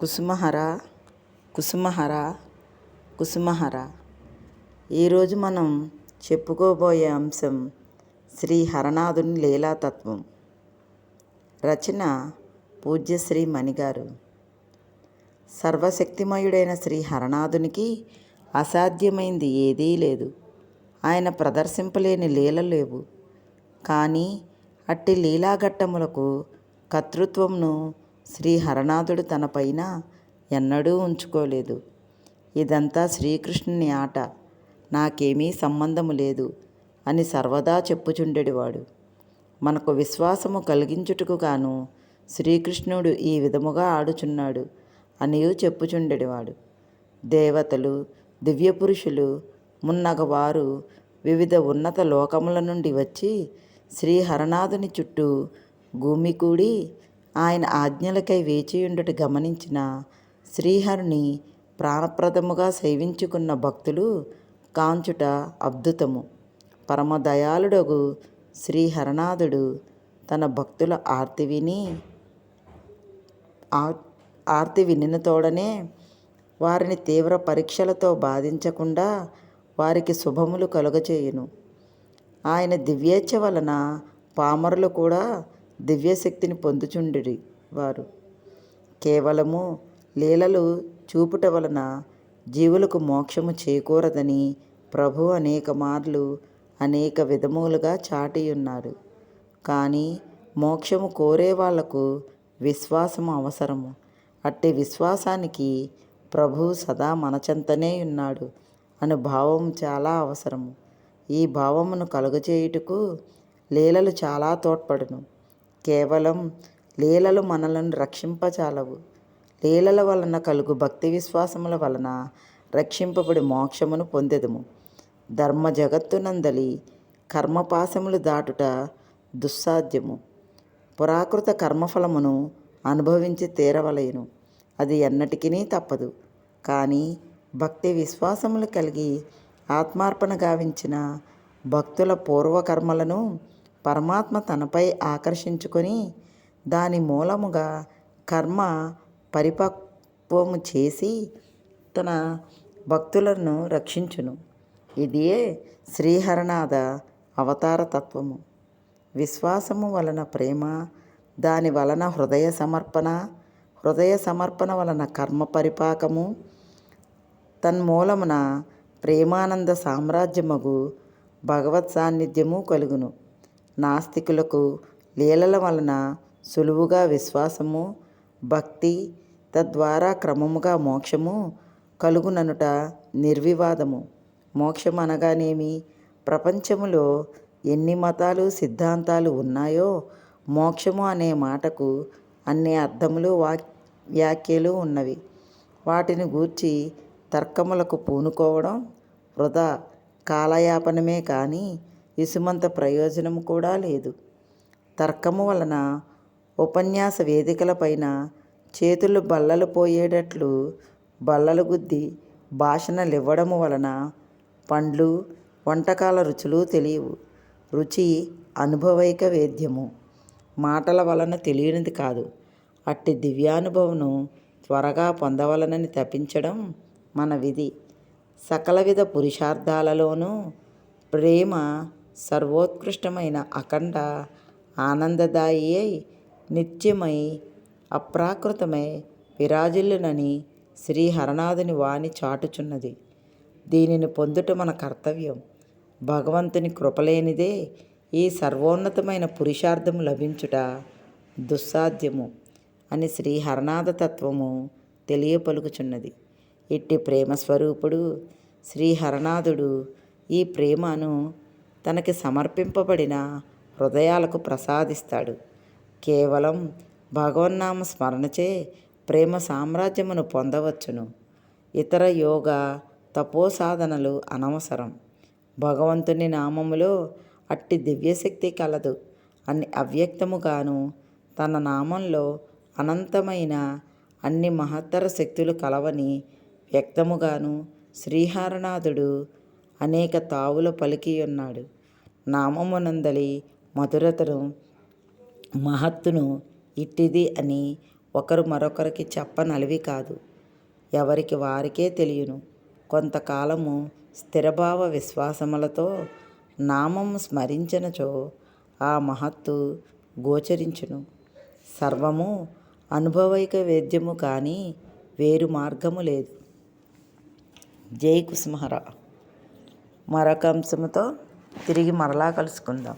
కుసుమహర కుసుమహర కుసుమహర. ఈరోజు మనం చెప్పుకోబోయే అంశం శ్రీ హరనాథుని లీలాతత్వం. రచన పూజ్యశ్రీ మణిగారు. సర్వశక్తిమయుడైన శ్రీ హరనాథునికి అసాధ్యమైంది ఏదీ లేదు. ఆయన ప్రదర్శింపలేని లీల లేవు. కానీ అట్టి లీలాఘట్టములకు కర్తృత్వంను శ్రీ హరనాథుడు ఎన్నడూ ఉంచుకోలేదు. ఇదంతా శ్రీకృష్ణుని ఆట. నాకేమీ సంబంధము లేదు అని సర్వదా చెప్పుచుండెడివాడు మనకు విశ్వాసము కలిగించుటకు గాను శ్రీకృష్ణుడు ఈ విధముగా ఆడుచున్నాడు అనియు చెప్పుచుండెడివాడు దేవతలు దివ్యపురుషులు మున్నగవారు వివిధ ఉన్నత లోకముల నుండి వచ్చి శ్రీ హరనాథుని చుట్టూ గూమికూడి ఆయన ఆజ్ఞలకై వేచియుండుట గమనించిన శ్రీహరిని ప్రాణప్రదముగా సేవించుకున్న భక్తులు కాంచుట అద్భుతము. పరమదయాళుడగు శ్రీ హరనాథుడు తన భక్తుల ఆర్తి విని ఆర్తి వినిన తోడనే వారిని తీవ్ర పరీక్షలతో బాధించకుండా వారికి శుభములు కలుగచేయును. ఆయన దివ్యేచ్ఛ వలన పామరులు కూడా దివ్యశక్తిని పొందుచుండిరి వారు. కేవలము లీలలు చూపుట వలన జీవులకు మోక్షము చేకూరదని ప్రభు అనేక మార్లు అనేక విధములుగా చాటియున్నారు. కానీ మోక్షము కోరే వాళ్ళకు విశ్వాసము అవసరము. అట్టి విశ్వాసానికి ప్రభు సదా మనచెంతనే ఉన్నాడు అను భావం చాలా అవసరము. ఈ భావమును కలుగచేయుటకు లీలలు చాలా తోడ్పడును. కేవలం లీలలు మనలను రక్షింపచాలవు లీలల వలన కలుగు భక్తి విశ్వాసముల వలన రక్షింపబడి మోక్షమును పొందెదము. ధర్మ జగత్తునందలి కర్మపాశములు దాటుట దుస్సాధ్యము. పురాకృత కర్మఫలమును అనుభవించి తీరవలయను అది ఎన్నటికీ తప్పదు. కానీ భక్తి విశ్వాసములు కలిగి ఆత్మార్పణ గావించిన భక్తుల పూర్వకర్మలను పరమాత్మ తనపై ఆకర్షించుకొని దాని మూలముగా కర్మ పరిపక్వము చేసి తన భక్తులను రక్షించును. ఇదియే శ్రీహరనాథ అవతార తత్వము. విశ్వాసము వలన ప్రేమ దాని వలన హృదయ సమర్పణ హృదయ సమర్పణ వలన కర్మ పరిపాకము తన్మూలమున ప్రేమానంద సామ్రాజ్యమగు భగవత్ సాన్నిధ్యము కలుగును. నాస్తికులకు లీలల వలన సులువుగా విశ్వాసము భక్తి తద్వారా క్రమముగా మోక్షము కలుగుననుట నిర్వివాదము. మోక్షం అనగానేమి? ప్రపంచములో ఎన్ని మతాలు సిద్ధాంతాలు ఉన్నాయో మోక్షము అనే మాటకు అన్ని అర్థములు వా వ్యాఖ్యలు ఉన్నవి. వాటిని గూర్చి తర్కములకు పూనుకోవడం వృధా. కాలయాపనమే కానీ ఇసుమంత ప్రయోజనం కూడా లేదు. తర్కము వలన ఉపన్యాస వేదికలపైన చేతులు బల్లలు పోయేటట్లు బల్లలు గుద్ది భాషణలివ్వడము వలన పండ్లు వంటకాల రుచులు తెలియవు. రుచి అనుభవైక వేద్యము. మాటల వలన తెలియనిది కాదు. అట్టి దివ్యానుభవను త్వరగా పొందవలనని తప్పించడం మన విధి. సకలవిధ పురుషార్థాలలోనూ ప్రేమ సర్వోత్కృష్టమైన అఖండ ఆనందదాయి అయి నిత్యమై అప్రాకృతమై విరాజిల్లునని శ్రీ హరనాథుని వాణి చాటుచున్నది. దీనిని పొందుట మన కర్తవ్యం. భగవంతుని కృపలేనిదే ఈ సర్వోన్నతమైన పురుషార్థము లభించుట దుస్సాధ్యము అని శ్రీహరనాథ తత్వము తెలియపలుకుచున్నది. ఇట్టి ప్రేమ స్వరూపుడు శ్రీ హరనాథుడు ఈ ప్రేమను తనకి సమర్పింపబడిన హృదయాలకు ప్రసాదిస్తాడు. కేవలం భగవన్నామ స్మరణచే ప్రేమ సామ్రాజ్యమును పొందవచ్చును. ఇతర యోగ తపో సాధనలు అనవసరం. భగవంతుని నామములో అట్టి దివ్యశక్తి కలదు. అని అవ్యక్తముగాను తన నామంలో అనంతమైన అన్ని మహత్తర శక్తులు కలవని వ్యక్తముగాను శ్రీహారనాథుడు అనేక తావులు పలికి ఉన్నాడు నామమునందలి మధురతను మహత్తును ఇట్టిది అని ఒకరు మరొకరికి చెప్పనలివి కాదు. ఎవరికి వారికే తెలియను. కొంతకాలము స్థిరభావ విశ్వాసములతో నామం స్మరించినచో ఆ మహత్తు గోచరించును. సర్వము అనుభవైక వేద్యము కానీ వేరు మార్గము లేదు. జై కుసుమహర మరొక అంశముతో తిరిగి మరలా కలుసుకుందాం.